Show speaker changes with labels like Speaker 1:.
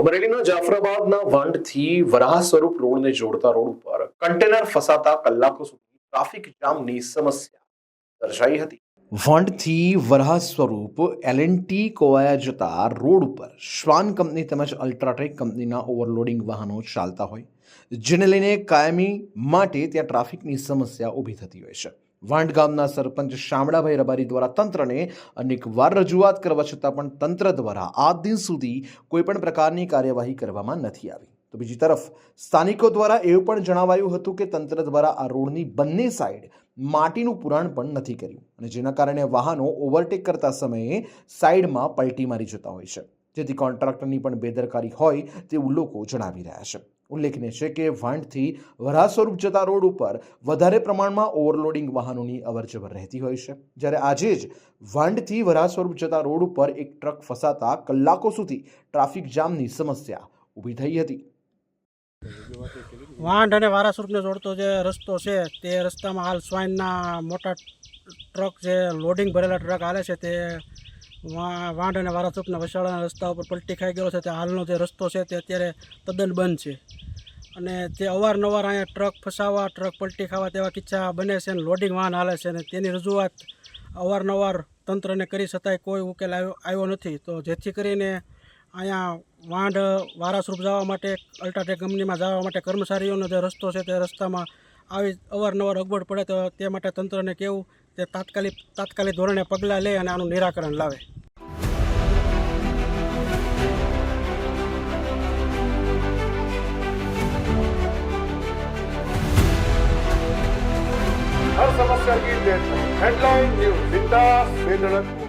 Speaker 1: અમરેલીના જાફરાબાદના વંડથી વરાહ સ્વરૂપ રોડને જોડતા રોડ ઉપર કન્ટેનર ફસાતા કલાકો સુધી ટ્રાફિક જામની સમસ્યા દર્શાઈ હતી. વંડથી વરાહ સ્વરૂપ એલએનટી કોવાયા જતા રોડ ઉપર શ્વાન કંપની તેમજ અલ્ટ્રાટેક કંપનીના ઓવરલોડિંગ વાહનો ચાલતા હોય, જેને લઈને કાયમી માટે ત્યાં ટ્રાફિકની સમસ્યા ઊભી થતી હોય છે. વાંડ ગામના સરપંચ શામળાભાઈ રબારી દ્વારા તંત્રને અનેકવાર રજૂઆત કરવા છતાં પણ તંત્ર દ્વારા આ દિન સુધી કોઈપણ પ્રકારની કાર્યવાહી કરવામાં નથી આવી. તો બીજી તરફ, સ્થાનિકો દ્વારા એવું પણ જણાવાયું હતું કે તંત્ર દ્વારા આ રોડની બંને સાઈડ માટીનું પુરાણ પણ નથી કર્યું અને જેના કારણે વાહનો ઓવરટેક કરતા સમયે સાઈડમાં પલટી મારી જતા હોય છે. જેથી કોન્ટ્રાક્ટરની પણ બેદરકારી હોય તેવું લોકો જણાવી રહ્યા છે. ઉલ્લેખનીય છે કે વાંઢથી વરાહ સ્વરૂપ જતા રોડ ઉપર વધારે પ્રમાણમાં ઓવરલોડિંગ વાહનોની અવરજવર રહેતી હોય છે. જ્યારે આજે જ વાંઢથી વરાહ સ્વરૂપ જતા રોડ ઉપર એક ટ્રક ફસાતા કલાકો સુધી ટ્રાફિક જામની સમસ્યા ઊભી થઈ હતી.
Speaker 2: વાંઢ અને વારાસુરને જોડતો જે રસ્તો છે તે રસ્તામાં હાલ સ્વાઇનના મોટા ટ્રક જે લોડિંગ ભરેલા ટ્રક હાલે છે તે વાંઢ અને વારાસુરના વસાડાના રસ્તા ઉપર પલટી ખાઈ ગયો છે. તે હાલનો જે રસ્તો છે તે અત્યારે તદ્દન બંધ છે. અને તે અવારનવાર અહીંયા ટ્રક ફસાવા, ટ્રક પલટી ખાવા તેવા કિસ્સા બને છે અને લોડિંગ વાહન હાલે છે અને તેની રજૂઆત અવારનવાર તંત્રને કરી છતાંય કોઈ ઉકેલ આવ્યો આવ્યો નથી. તો જેથી કરીને અહીંયા વાંઢ વારાસરૂપ જવા માટે, અલ્ટ્રાટેક કંપનીમાં જવા માટે કર્મચારીઓનો જે રસ્તો છે તે રસ્તામાં આવી અવારનવાર અગવડ પડે તો તે માટે તંત્રને કેવું તે તાત્કાલિક તાત્કાલિક ધોરણે પગલાં લે અને આનું નિરાકરણ લાવે.
Speaker 3: Headline News, Bindas, Bindas.